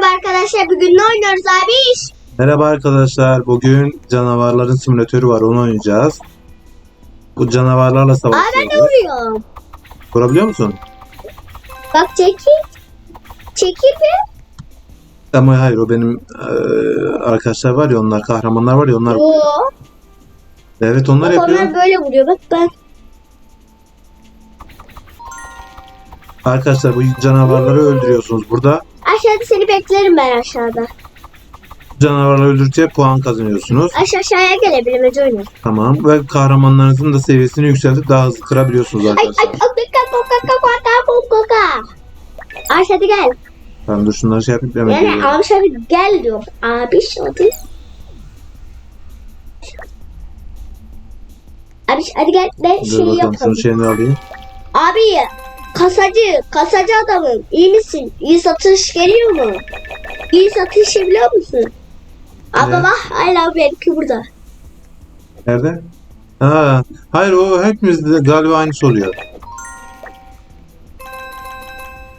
Merhaba arkadaşlar bugün ne oynuyoruz abi iş? Merhaba arkadaşlar. Bugün canavarların simülatörü var. Onu oynayacağız. Bu canavarlarla Aa ben de savaşıyoruz. vuruyorum. Vurabiliyor musun? Bak çekil. Çekil bir. Ama hayır o benim eee, arkadaşlar var ya onlar kahramanlar var ya onlar. Oo. Evet onlar Bak yapıyor. onlar böyle vuruyor bak ben. Arkadaşlar bu canavarları öldürüyorsunuz burada. Aşağıda seni beklerim ben aşağıda. Canavarları öldürdükçe puan kazanıyorsunuz. Aşağı aşağıya gelebilirim Ece oynayalım. Tamam. Ve kahramanlarınızın da seviyesini yükseltip daha hızlı kırabiliyorsunuz Ay ay arkadaşlar. ay kaka kaka kaka kaka kaka. Aşağıda gel. Tamam dur şunları şey yapayım. Hemen Yani geliyorum. abi abi gel diyor. Abi hadi. Abi hadi gel de Dur şey bakalım yapalım. şunu şeyini alayım. Abi kasacı, kasacı adamım. İyi misin? İyi satış geliyor mu? İyi satış biliyor musun? Abi Evet. bak hala benimki burada. Nerede? Ha, hayır o hepimizde galiba aynısı oluyor.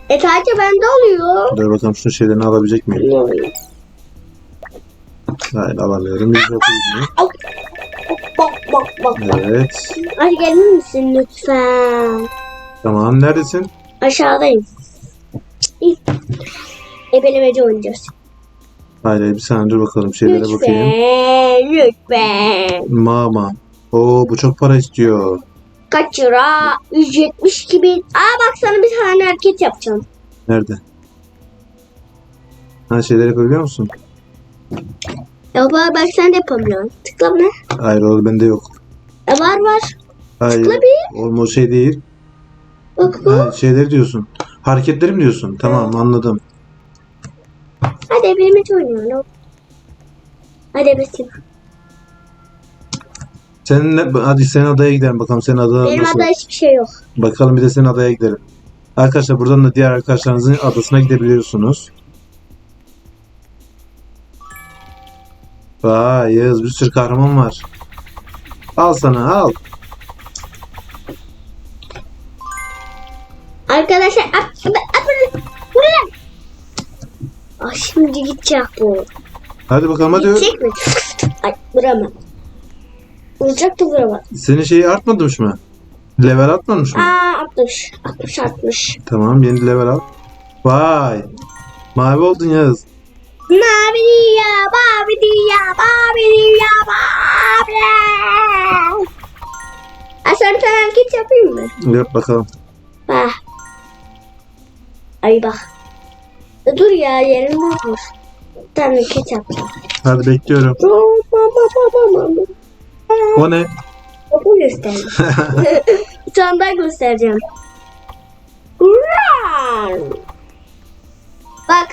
E sadece bende oluyor. Dur bakalım şu şeylerini alabilecek miyim? Ne oluyor? Hayır alamıyorum. Biz yok mu? Au. Bak bak bak. Evet. Hadi gelir misin lütfen? Tamam. Neredesin? Aşağıdayım. İyi. Ebelemeci oynayacağız. Hayır hayır, bir saniye dur bakalım şeylere bakayım. Lütfen, lütfen. Mama. Oo bu çok para istiyor. Kaç lira? 172 bin. Aa bak sana bir tane hareket yapacağım. Nerede? Ha şeyler yapabiliyor musun? Ya bak, bak sen de yapamıyorsun. Tıkla buna. Hayır o bende yok. E var var. Hayır. Tıkla bir. Oğlum o şey değil. Bak bu. Ha, şeyleri diyorsun. Hareketleri mi diyorsun? Tamam anladım. Hadi ebelemeci oynayalım. Hadi ebesim. Seninle, hadi senin adaya gidelim bakalım senin ada Benim nasıl? adada hiçbir şey yok. Bakalım bir de senin adaya gidelim. Arkadaşlar buradan da diğer arkadaşlarınızın adasına gidebiliyorsunuz. Vay Yağız bir sürü kahraman var. Al sana al. Şimdi gidecek bu. Hadi bakalım hadi. Gidecek mi? Ay vuramam. Vuracak da vuramam. Senin şeyi artmamış mı? Level artmamış mı? Aa 60. 60 60. Tamam yeni level al. Vay. Mavi oldun Yağız. Mavi dünya, mavi dünya, mavi dünya, mavi. Ay sana bir tane hareket yapayım mı? Yap bakalım. Bak. Ay bak. E, Dur ya yerinde dur. Bir tane yapacağım. Hadi bekliyorum. O ne? Topu göstereceğim. bir tane daha göstereceğim. Bak.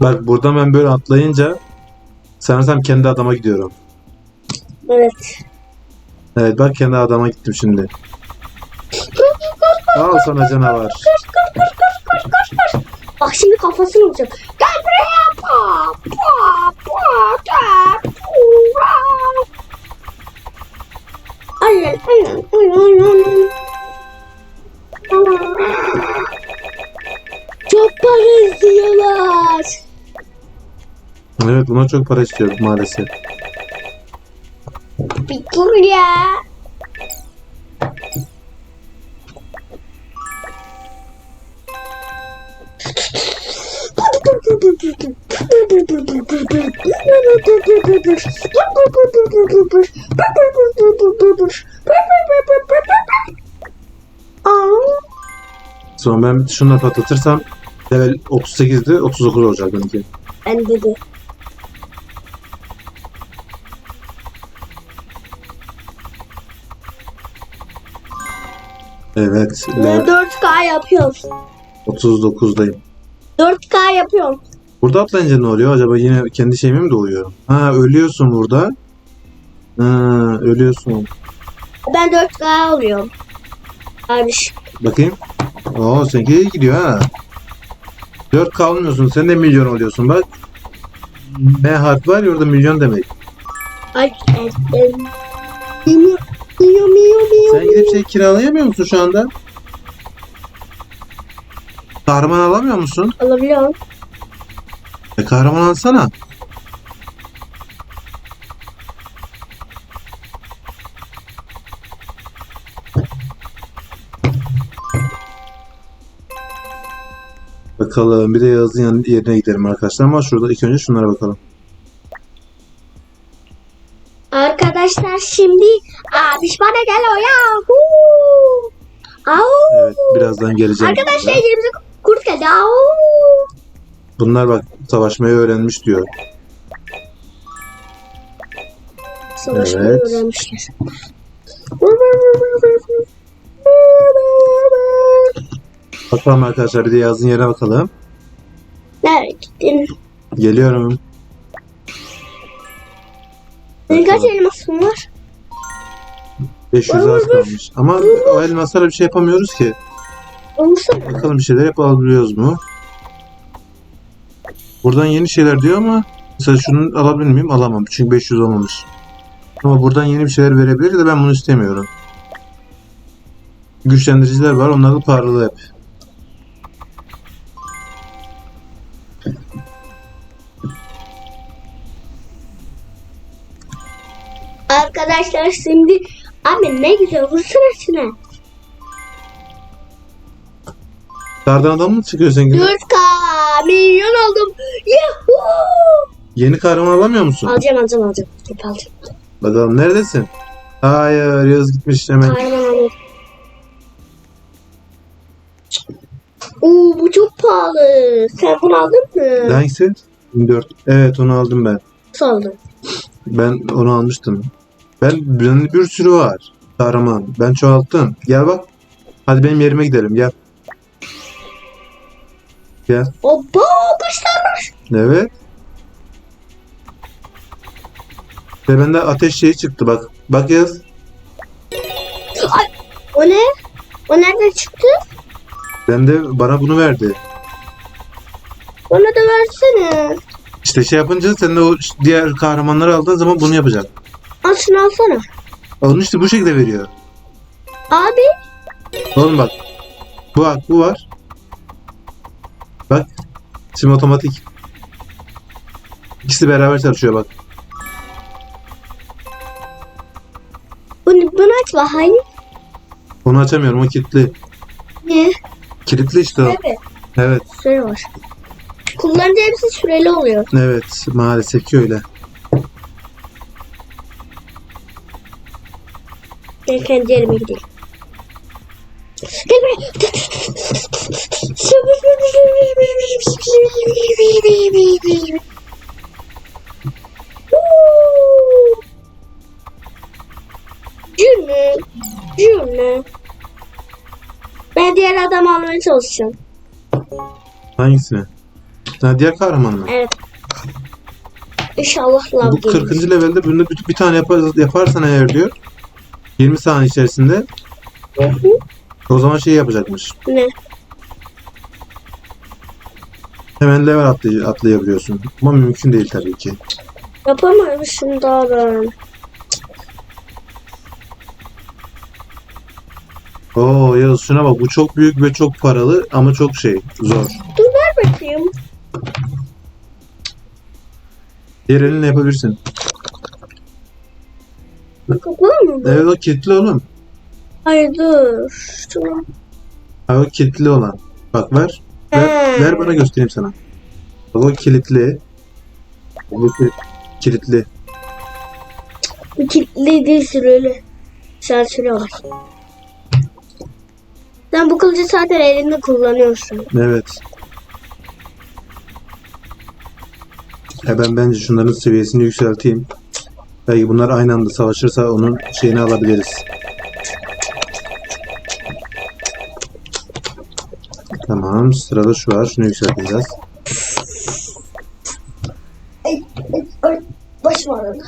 Bak buradan ben böyle atlayınca sanırsam kendi adama gidiyorum. Evet. Evet bak kendi adama gittim şimdi. Al sana canavar. Bak şimdi kafasını vuracağım. Gel buraya. Pa, pa, pa, pa, pa. Aynen, aynen, aynen, aynen. Çok para istiyorlar. Evet buna çok para istiyoruz maalesef. Bir dur ya. Sonra ben şunla patlatırsam level 38'di 39 olacak benimki. Ben dedi. Evet Ben level 4K yapıyorum. 39'dayım. 4K yapıyorum. Burada atlayınca ne oluyor? Acaba yine kendi şeyime mi doğuyorum? Ha ölüyorsun burada. Ha ölüyorsun. Ben 4K oluyorum. Abi Bakayım. Oo seninki iyi gidiyor ha. 4 kalmıyorsun. Sen de milyon oluyorsun bak. M harfi var ya orada milyon demek. Ay, ay, ay. Benim Miyo miyo miyo. Sen gidip şey kiralayamıyor musun şu anda? Kahraman alamıyor musun? Alabiliyorum. E kahraman alsana. Bakalım bir de Yağız'ın yan- yerine gidelim arkadaşlar ama şurada ilk önce şunlara bakalım. Arkadaşlar şimdi bana gel o ya. Huu. Au. Evet birazdan geleceğim. Arkadaşlar elimize kurt geldi. Au. Bunlar bak savaşmayı öğrenmiş diyor. Savaşmayı Evet. öğrenmişler. Bakalım arkadaşlar bir de Yağız'ın yerine bakalım. Nereye gittin? Geliyorum. Kaç elmasın var? 500 az kalmış. Ama o elmaslarla bir şey yapamıyoruz ki. Olmuşsa Bakalım bir şeyler yapabiliyoruz mu? Buradan yeni şeyler diyor ama mesela şunu alabilir miyim? Alamam. Çünkü 500 olmamış. Ama buradan yeni bir şeyler verebilir de ben bunu istemiyorum. Güçlendiriciler var. Onlar da paralı hep. Arkadaşlar şimdi abi ne güzel vursana şuna. Kardan adam mı çıkıyor sen gibi? 4K milyon oldum. Yuhuu. Yeni kahraman alamıyor musun? Alacağım alacağım alacağım. Hep alacağım. Bakalım neredesin? Hayır Yağız gitmiş hemen. Kahraman alayım. Oo bu çok pahalı. Sen bunu aldın mı? Hangisi? 24. Evet onu aldım ben. Nasıl aldın? Ben onu almıştım. Ben bende bir sürü var. Kahraman. Ben çoğalttım. Gel bak. Hadi benim yerime gidelim. Gel. Gel. Oba tane var? Evet. Ve bende ateş şeyi çıktı bak. Bak yaz. O ne? O nereden çıktı? Bende bana bunu verdi. Bana da versene. İşte şey yapınca sen de o diğer kahramanları aldığın zaman bunu yapacak. Al şunu alsana. Onu işte bu şekilde veriyor. Abi Oğlum bak. Bu bak bu var. Bak. Şimdi otomatik. İkisi beraber çalışıyor bak. bunu, bunu aç bakayım. Onu açamıyorum o kilitli. Ne? Kilitli işte o. Evet. Evet. Süre var. Kullanıcı hepsi süreli oluyor. Evet. Maalesef ki öyle. Ben kendi yerime gideyim. Gel buraya. Cümle. Cümle. Ben diğer adam almaya çalışacağım. Hangisini? Ha, diğer kahraman mı? Evet. İnşallah lav Bu gelir. 40. levelde bunda bir, bir tane yapar, yaparsan eğer diyor 20 saniye içerisinde o zaman şey yapacakmış. Ne? Hemen level atlay atlayabiliyorsun. Ama mümkün değil tabii ki. Yapamamışım daha ben. Oo Yağız şuna bak bu çok büyük ve çok paralı ama çok şey zor. Dur ver bakayım. Diğer elinle yapabilirsin. Kapalı mı? bu? Evet o kilitli oğlum. Hayır dur. Şunu. Ha, o kilitli olan. Bak ver. Ver, He. ver bana göstereyim sana. Bak o kilitli. Bu ki- kilitli. Bu kilitli değil süreli. Sen süre var. Sen bu kılıcı zaten elinde kullanıyorsun. Evet. E ben bence şunların seviyesini yükselteyim. Belki bunlar aynı anda savaşırsa onun şeyini alabiliriz. Tamam. Sırada şu var. Şunu yükselteceğiz. Başım ağrıdı.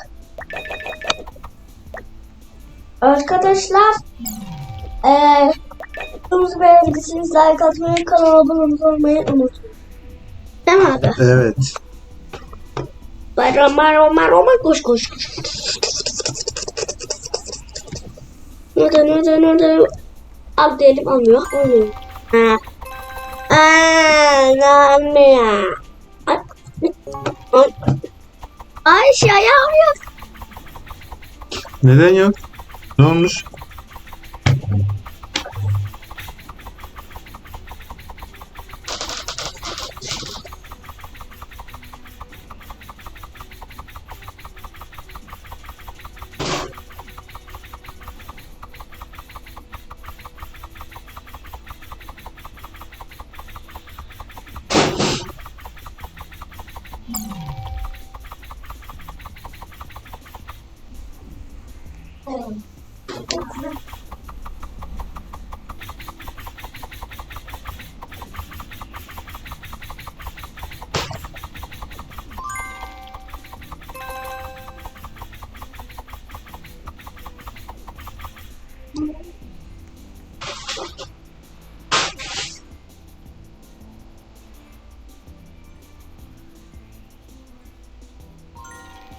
Arkadaşlar eee videomuzu beğendiyseniz like atmayı, kanala abone olmayı unutmayın. Değil mi abi? Evet. Bayram bayram bayram koş koş. Nerede nerede nerede? Al diyelim almıyor. Almıyor. Ha. Aa, almıyor? Ay. Ay. Ayşe ayağım yok. Neden yok? Ne olmuş?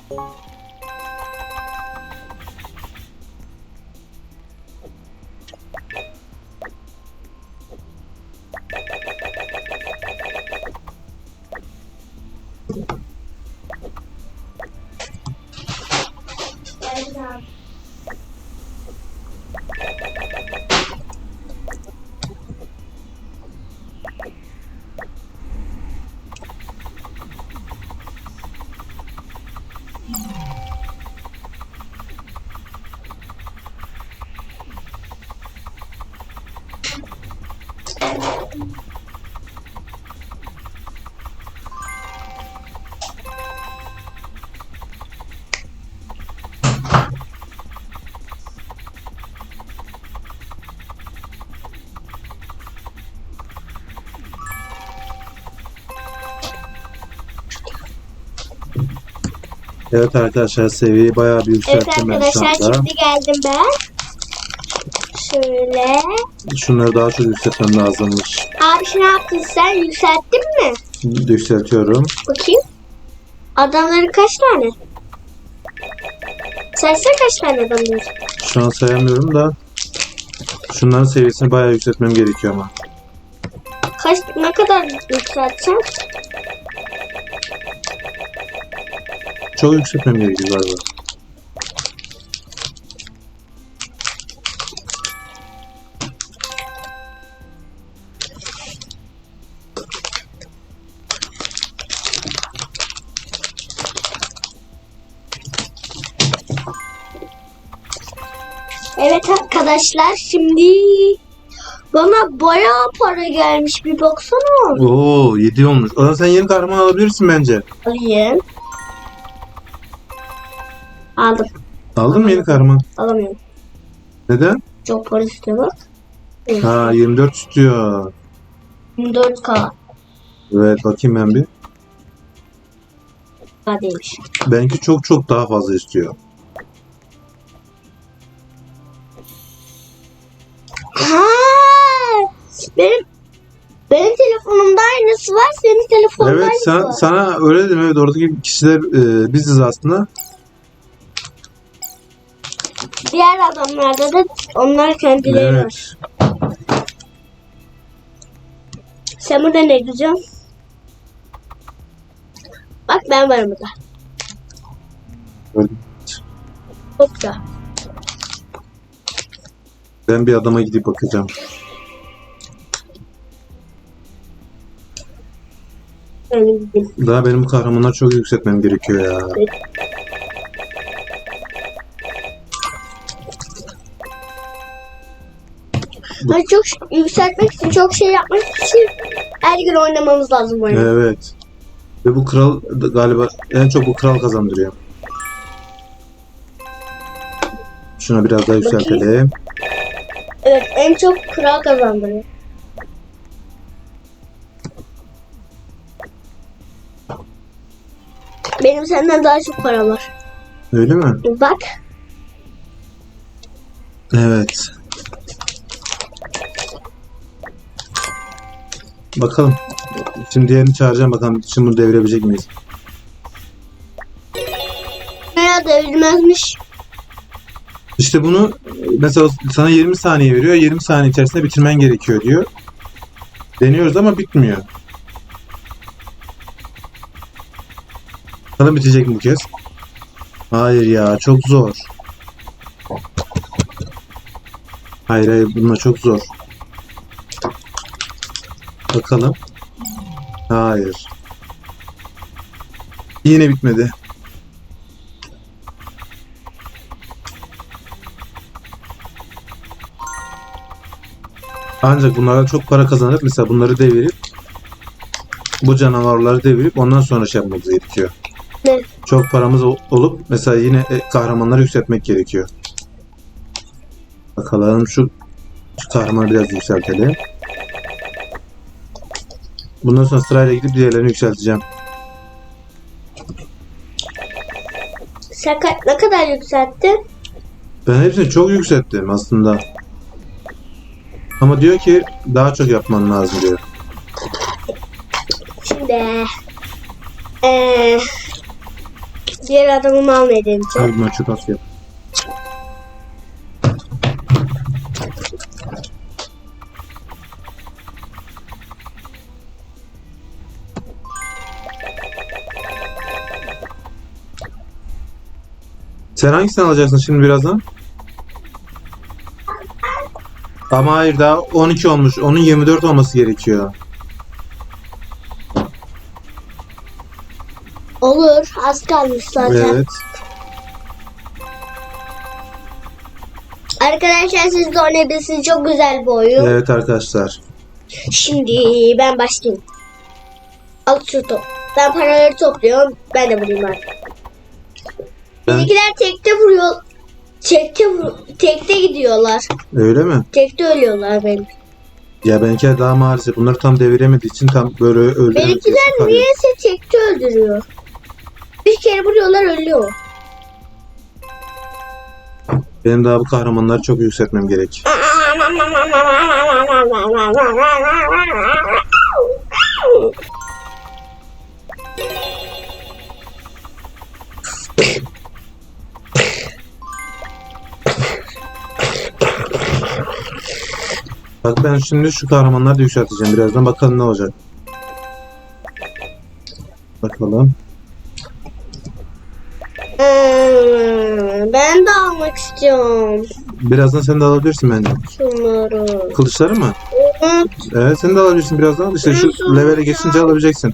you Evet arkadaşlar seviyeyi bayağı bir Evet yükselttim ben şu arkadaşlar anda. şimdi geldim ben. Şöyle. Şunları daha çok yükseltmem lazımmış. Abi ne yaptın sen? Yükselttin mi? Yükseltiyorum. Bakayım. Adamların kaç tane? Saysa kaç tane adamlar? Şu an sayamıyorum da şunların seviyesini bayağı yükseltmem gerekiyor ama. Kaç ne kadar yükseltsen? Çok yükseltmem gerekiyor galiba. Evet arkadaşlar şimdi bana bayağı para gelmiş bir baksana. Oo 7 olmuş. O zaman sen yeni kahraman alabilirsin bence. Alayım. Aldım. Aldın mı yeni kahraman? Alamıyorum. Neden? Çok para istiyor. Ha 24 istiyor. 4K. Evet bakayım ben bir. K değilmiş. Benimki çok çok daha fazla istiyor. Ha! Benim benim telefonumda aynısı var, senin telefonunda Evet aynısı sen, var. sana öyle dedim evet oradaki kişiler e, biziz aslında. Diğer adamlarda da onlar kendileri var. Evet. Sen burada ne güzel? Bak ben varım burada. Evet. Çok güzel. Ben bir adama gidip bakacağım. Daha benim kahramanlar çok yükseltmem gerekiyor ya. Ben çok yükseltmek için, çok şey yapmak için her gün oynamamız lazım bu oyunu. Evet. Ve bu kral galiba en çok bu kral kazandırıyor. Şuna biraz daha yükseltelim. Evet, en çok kral kazandırıyor. Benim senden daha çok para var. Öyle mi? Bak. Evet. Bakalım. Şimdi diğerini çağıracağım bakalım. Şimdi bunu devirebilecek miyiz? Veya devrilmezmiş. İşte bunu mesela sana 20 saniye veriyor. 20 saniye içerisinde bitirmen gerekiyor diyor. Deniyoruz ama bitmiyor. Bakalım bitecek mi bu kez? Hayır ya çok zor. Hayır hayır bunlar çok zor. Bakalım. Hayır. Yine bitmedi. Ancak bunlardan çok para kazanıp mesela bunları devirip bu canavarları devirip ondan sonra şey yapmamız gerekiyor. Ne? Çok paramız ol- olup mesela yine e, kahramanları yükseltmek gerekiyor. Bakalım şu, şu kahramanı biraz yükseltelim. Bundan sonra sırayla gidip diğerlerini yükselteceğim. Sen ka- ne kadar yükselttin? Ben hepsini çok yükselttim aslında. Ama diyor ki daha çok yapman lazım diyor. Şimdi eee diğer adamımı almaya deneyeceğim. Hadi ben çok az yap. Sen hangisini alacaksın şimdi birazdan? Ama hayır daha 12 olmuş. Onun 24 olması gerekiyor. Olur. Az kalmış zaten. Evet. Arkadaşlar siz de oynayabilirsiniz. Çok güzel bir oyun. Evet arkadaşlar. Şimdi ben başlayayım. Al şu top. Ben paraları topluyorum. Ben de vurayım artık. Bizimkiler tekte vuruyor. Tekte, vur- tekte gidiyorlar. Öyle mi? Tekte ölüyorlar benim. Ya benimkiler daha maalesef bunları tam deviremediği için tam böyle öldüremediği Benimkiler niyeyse tekte öldürüyor. Bir kere vuruyorlar ölüyor. Benim daha bu kahramanları çok yükseltmem gerek. Bak ben şimdi şu kahramanları da yükselteceğim birazdan bakalım ne olacak. Bakalım. Hmm, ben de almak istiyorum Birazdan sen de alabilirsin bence. şunları. Kılıçları mı? Evet, Evet sen de alabilirsin birazdan. İşte şu Nasıl levele geçince alabileceksin.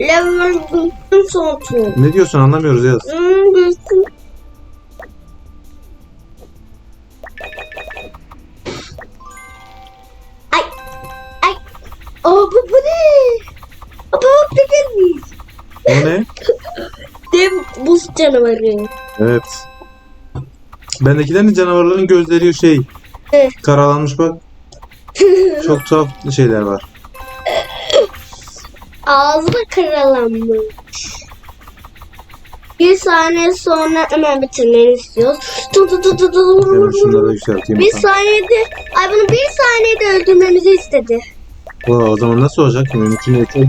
Level bütün sontu. Ne diyorsun anlamıyoruz yaz. Hmm. Aa bu, bu ne? Aa, bu ne gelmiş? O ne? Dev buz canavarı. Evet. Bendekilerin de canavarların gözleri şey Evet. karalanmış bak. Çok tuhaf şeyler var. Ağzı da karalanmış. Bir saniye sonra hemen bitirmeni istiyoruz. Tu tu tu tu tu. Hemen şunları da yükselteyim. Bir saniyede, ay bunu bir saniyede öldürmemizi istedi. Oo, o zaman nasıl olacak? Mümkün değil.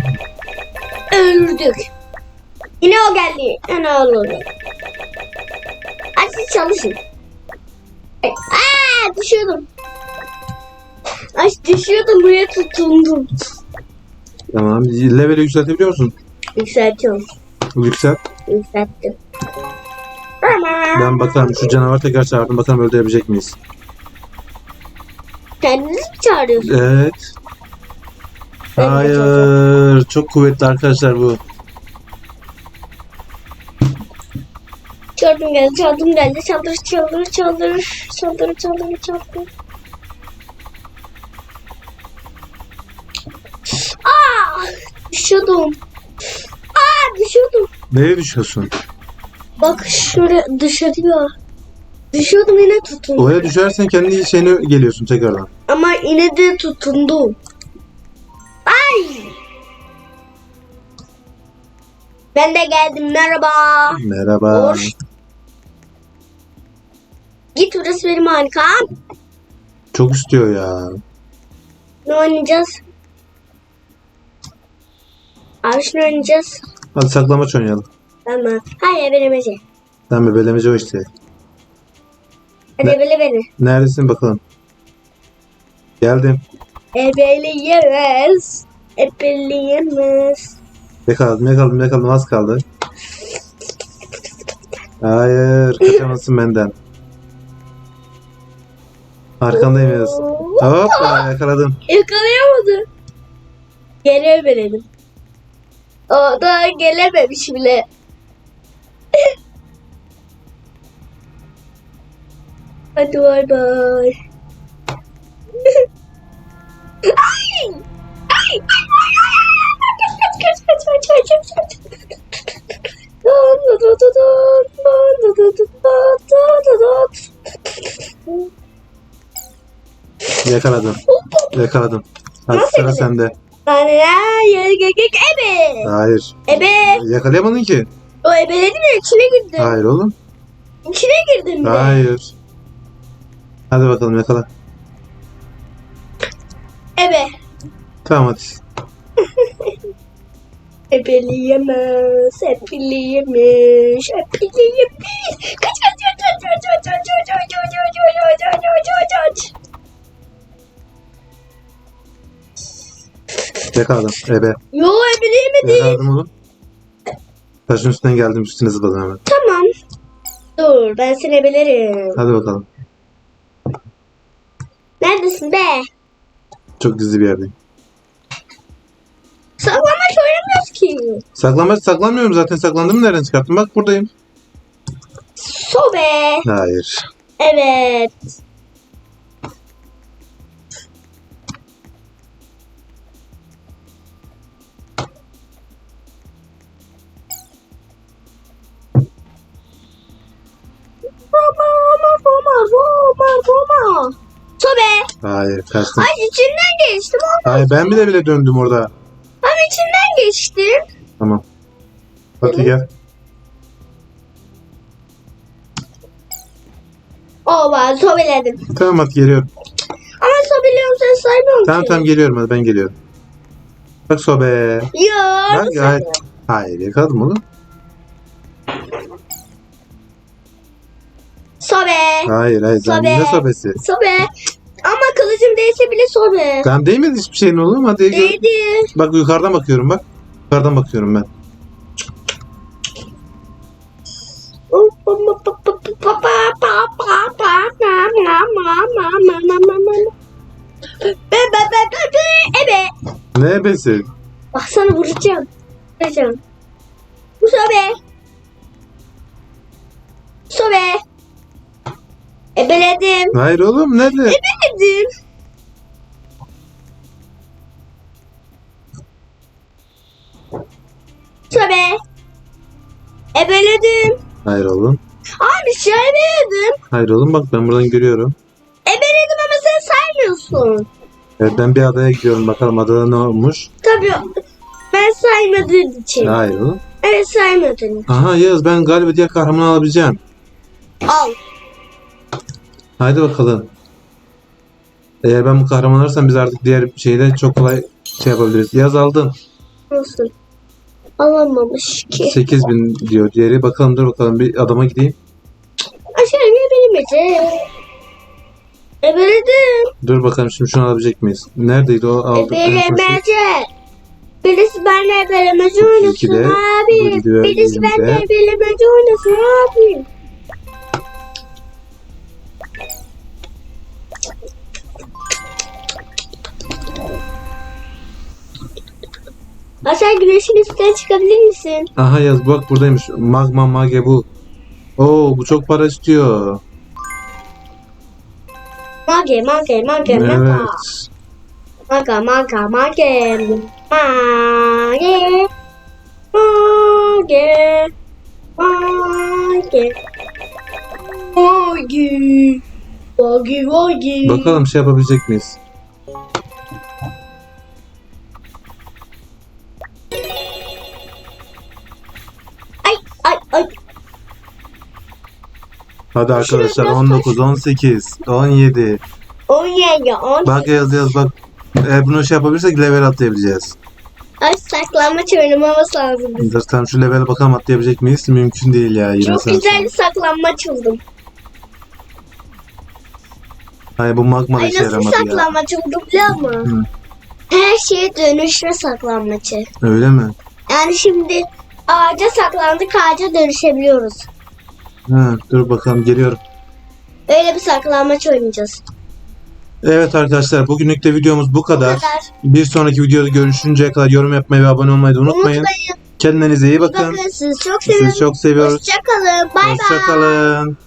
Öldürdük. Yine o geldi. Yine o oldu. Hadi siz çalışın. Aa, düşüyordum. Ay düşüyordum buraya tutundum. Tamam. Level'i yükseltebiliyor musun? Yükseltiyorum. Yükselt. Yükselttim. Ben bakalım şu canavarı tekrar çağırdım. Bakalım öldürebilecek miyiz? Kendiniz mi çağırıyorsunuz? Evet. Hayır. Çok kuvvetli arkadaşlar bu. Çağırdım geldi, çağırdım geldi. Çaldır, çaldır, çaldır. Çaldır, çaldır, çaldır. Aa! Düşüyordum. Aa! Düşüyordum. Neye düşüyorsun? Bak şuraya düşüyor. Düşüyordum yine tutundum. Oraya düşersen kendi şeyine geliyorsun tekrardan. Ama yine de tutundum. Ben de geldim. Merhaba. Merhaba. Hoş. Git burası benim harikam. Çok istiyor ya. Ne oynayacağız? Abi şunu oynayacağız. Hadi saklamaç oynayalım. Tamam. Hayır benim Ece. Sen bebelemeci o işte. Hadi Ne? ebele beni. Neredesin bakalım? Geldim. Ebeleyemez. Ebeleyemez. Yakaladım yakaladım yakaladım az kaldı. Hayır kaçamazsın benden. Arkandayım Yağız. Hoppa yakaladım. Yakalayamadı. Gelemedim. O da gelememiş bile. Hadi bay bay. ay! Ay! Ay! Ay! Ay! Kaç kaç kaç kaç kaç kaç. Yakaladım. Yakaladım. Hadi Nasıl sıra sende. Ebe. Hayır. Ebe. Yakalayamadın ki. O ebeledi de içine girdi. Hayır oğlum. İçine girdin de. Hayır. Hadi bakalım yakala. Ebe. Tamam hadi. Ebeleyemez. Ebeleyemiş. Ebeleyemiş. Kaç kaç kaç kaç kaç kaç kaç kaç kaç kaç kaç kaç kaç kaç kaç Yakaladım. Ebe. Yo ebeleyemedi. Yakaladım oğlum. Taşın üstünden geldim üstüne zıpladım hemen. Tamam. Dur ben seni ebelerim. Hadi bakalım. Neredesin be? Çok gizli bir yerdeyim. Saklanmaç saklanmıyorum zaten. Saklandım nereden çıkarttım? Bak buradayım. Sobe. Hayır. Evet. Roma, Roma, Roma, Roma, Roma. Sobe. Hayır kaçtım. Ay içinden geçtim. Hayır ben bile bile döndüm orada. Ama içinden geçtim. Tamam. Hadi gel. Ben sobeledim. Tamam hadi geliyorum. Ama sobeliyorum sen saymıyorum Tamam ki. tamam geliyorum hadi ben geliyorum. Bak sobe. Yo. Bak sen hayır. yakaladım oğlum. Sobe. Hayır hayır. Sen Sobe. ne sobesi? Sobe. Ama kılıcım değse bile sobe. Tamam değmedi hiçbir şeyin oğlum hadi. Değdi. Bak yukarıdan bakıyorum bak. Yukarıdan bakıyorum ben. Ne besi? Baksana vuracağım. Vuracağım. Musabe. Musabe. Ebeledim. Hayır oğlum nerede? Ebeledim. Sobe. Ebeledim. Hayır oğlum. Abi şey ebeledim. Hayır oğlum bak ben buradan görüyorum. Ebeledim ama sen saymıyorsun. Evet ben bir adaya gidiyorum bakalım adada ne olmuş. Tabii ben saymadığım için. Hayır oğlum. Evet saymadın. Aha Yağız ben galiba diğer kahramanı alabileceğim. Al. Haydi bakalım. Eğer ben bu kahraman alırsam biz artık diğer şeyde çok kolay şey yapabiliriz. Yaz aldım. Nasıl? Alamamış ki. 8000 diyor diğeri. Bakalım dur bakalım bir adama gideyim. Aşağı ebelemedi. Ebeledim. Dur bakalım şimdi şunu alabilecek miyiz? Neredeydi o aldık? şey. Ebelemedi. Birisi benimle ebelemeci İki oynasın abi. Birisi benimle elimde. ebelemeci oynasın abi. Aşağı güneşin üstüne çıkabilir misin? Aha yaz bak buradaymış. Magma mage bu. Oo bu çok para istiyor. Mage, mage, mage. Evet. Maga, maga, mage. Mage. Mage. Mage. Mage. Mage, mage. Bakalım şey yapabilecek miyiz? Hadi arkadaşlar biraz 19, 18, 17. 17, 10. Bak yaz yaz bak. Eğer bunu şey yapabilirsek level atlayabileceğiz. Ay saklanmaç oynamamız lazım. Dur tam şu level bakalım atlayabilecek miyiz? Mümkün değil ya yine Çok sen. güzel bir saklanmaç buldum. Hayır bu magma da Ay işe nasıl yaramadı ya. saklanmaç oldu biliyor musun? Hı. Her şeye dönüşme saklanmaçı. Öyle mi? Yani şimdi ağaca saklandık ağaca dönüşebiliyoruz. Ha, dur bakalım geliyorum. Öyle bir saklanmaç oynayacağız. Evet arkadaşlar bugünlük de videomuz bu Bu kadar. kadar. Bir sonraki videoda görüşünceye kadar yorum yapmayı ve abone olmayı da unutmayın. Unutmayın. Kendinize iyi bakın. Bakın sizi çok seviyorum. Sizi çok seviyoruz. Hoşçakalın. Bay bay. Hoşçakalın.